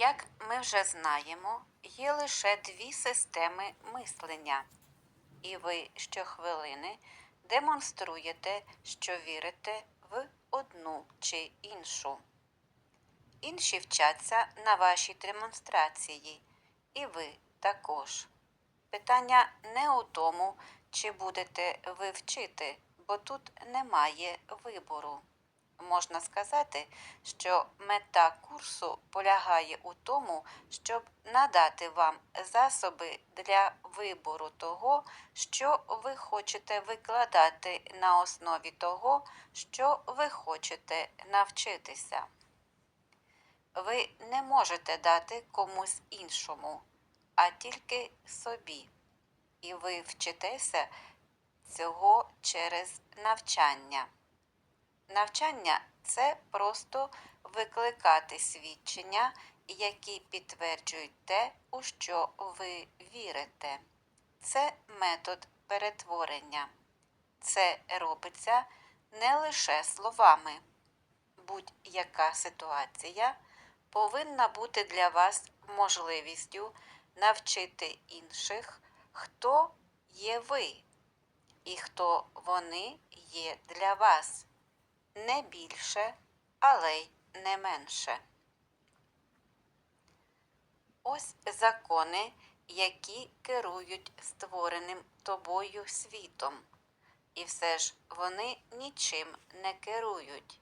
Як ми вже знаємо, є лише дві системи мислення, і ви щохвилини демонструєте, що вірите в одну чи іншу. Інші вчаться на вашій демонстрації, і ви також. Питання не у тому, чи будете ви вчити, бо тут немає вибору. Можна сказати, що мета курсу полягає у тому, щоб надати вам засоби для вибору того, що ви хочете викладати на основі того, що ви хочете навчитися. Ви не можете дати комусь іншому, а тільки собі. І ви вчитеся цього через навчання. Навчання це просто викликати свідчення, які підтверджують те, у що ви вірите. Це метод перетворення. Це робиться не лише словами. Будь-яка ситуація повинна бути для вас можливістю навчити інших, хто є ви і хто вони є для вас не більше, але й не менше. Ось закони, які керують створеним тобою світом, і все ж вони нічим не керують,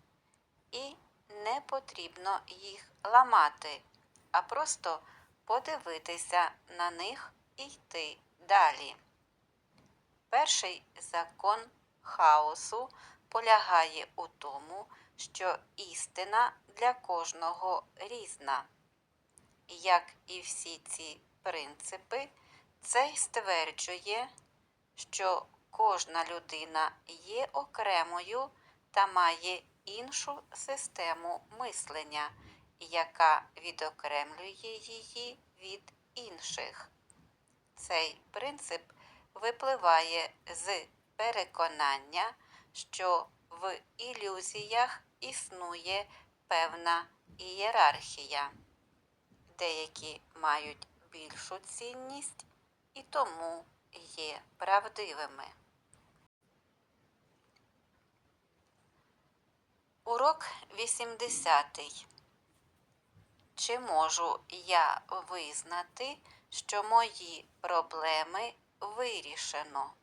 і не потрібно їх ламати, а просто подивитися на них і йти далі. Перший закон хаосу полягає у тому, що істина для кожного різна. Як і всі ці принципи, це стверджує, що кожна людина є окремою та має іншу систему мислення, яка відокремлює її від інших. Цей принцип випливає з переконання, що в ілюзіях існує певна ієрархія. Деякі мають більшу цінність і тому є правдивими. Урок 80. Чи можу я визнати, що мої проблеми вирішено?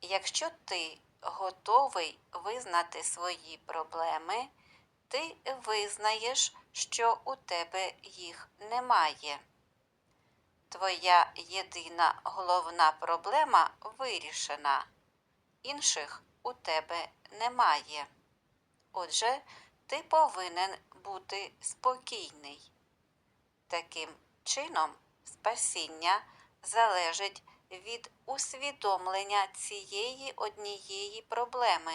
Якщо ти готовий визнати свої проблеми, ти визнаєш, що у тебе їх немає. Твоя єдина головна проблема вирішена, інших у тебе немає. Отже, ти повинен бути спокійний. Таким чином, спасіння залежить від усвідомлення цієї однієї проблеми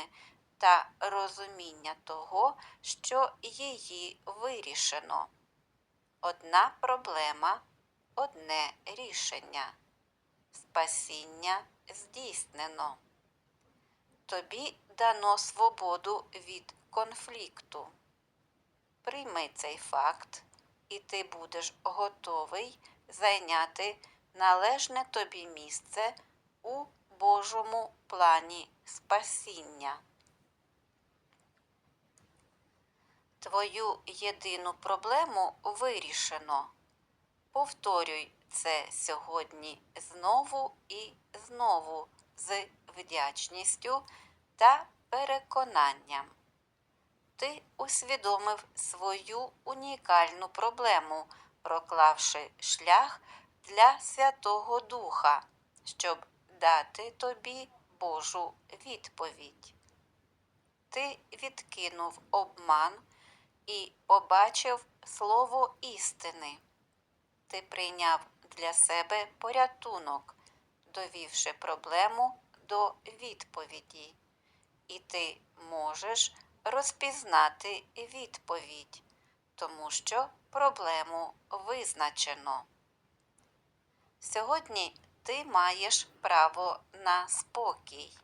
та розуміння того, що її вирішено. Одна проблема, одне рішення. Спасіння здійснено. Тобі дано свободу від конфлікту. Прийми цей факт, і ти будеш готовий зайняти належне тобі місце у Божому плані спасіння. Твою єдину проблему вирішено. Повторюй це сьогодні знову і знову з вдячністю та переконанням. Ти усвідомив свою унікальну проблему, проклавши шлях для Святого Духа, щоб дати тобі Божу відповідь. Ти відкинув обман і побачив слово істини. Ти прийняв для себе порятунок, довівши проблему до відповіді, і ти можеш розпізнати відповідь, тому що проблему визначено. Сьогодні ти маєш право на спокій.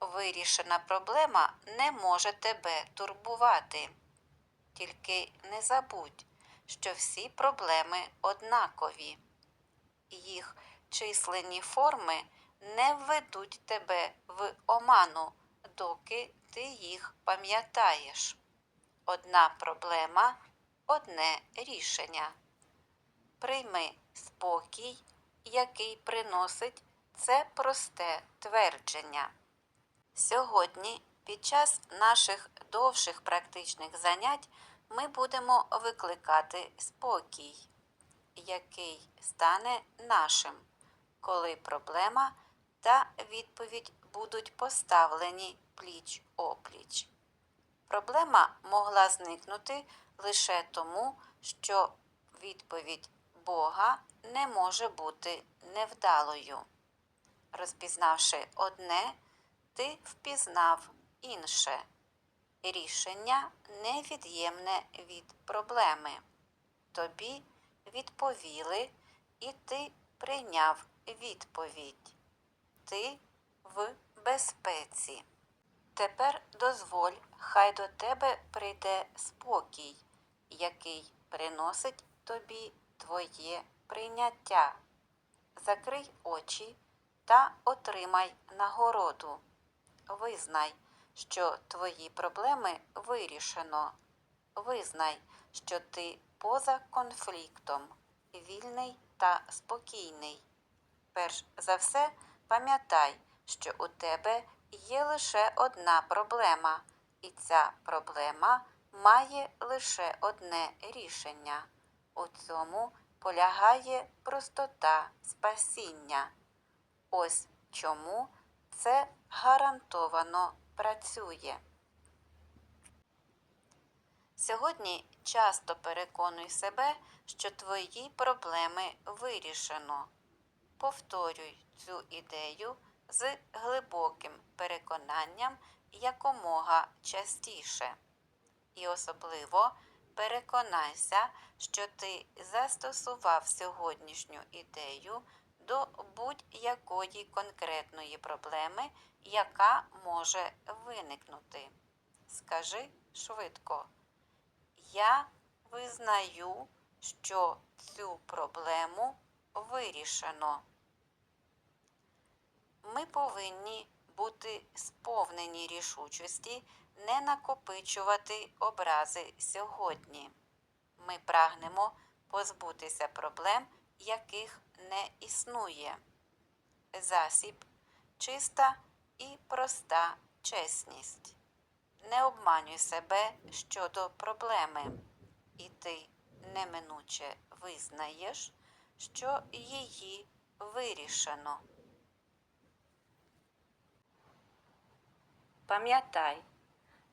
Вирішена проблема не може тебе турбувати. Тільки не забудь, що всі проблеми однакові. Їх численні форми не введуть тебе в оману, доки ти їх пам'ятаєш. Одна проблема одне рішення. Прийми спокій, який приносить це просте твердження. Сьогодні, під час наших довших практичних занять, ми будемо викликати спокій, який стане нашим, коли проблема та відповідь будуть поставлені пліч опліч. Проблема могла зникнути лише тому, що відповідь Бога не може бути невдалою. Розпізнавши одне, ти впізнав інше. Рішення невід'ємне від проблеми. Тобі відповіли, і ти прийняв відповідь. Ти в безпеці. Тепер дозволь, хай до тебе прийде спокій, який приносить тобі твоє прийняття. Закрий очі та отримай нагороду. Визнай, що твої проблеми вирішено. Визнай, що ти поза конфліктом, вільний та спокійний. Перш за все, пам'ятай, що у тебе є лише одна проблема, і ця проблема має лише одне рішення. У цьому полягає простота спасіння. Ось чому це гарантовано працює. Сьогодні часто переконуй себе, що твої проблеми вирішено. Повторюй цю ідею з глибоким переконанням якомога частіше. І особливо переконайся, що ти застосував сьогоднішню ідею до будь-якої конкретної проблеми, яка може виникнути. Скажи швидко. Я визнаю, що цю проблему вирішено. Ми повинні бути сповнені рішучості не накопичувати образи сьогодні. Ми прагнемо позбутися проблем, яких не існує. Засіб чиста і проста чесність. Не обманюй себе щодо проблеми, і ти неминуче визнаєш, що її вирішено. Пам'ятай,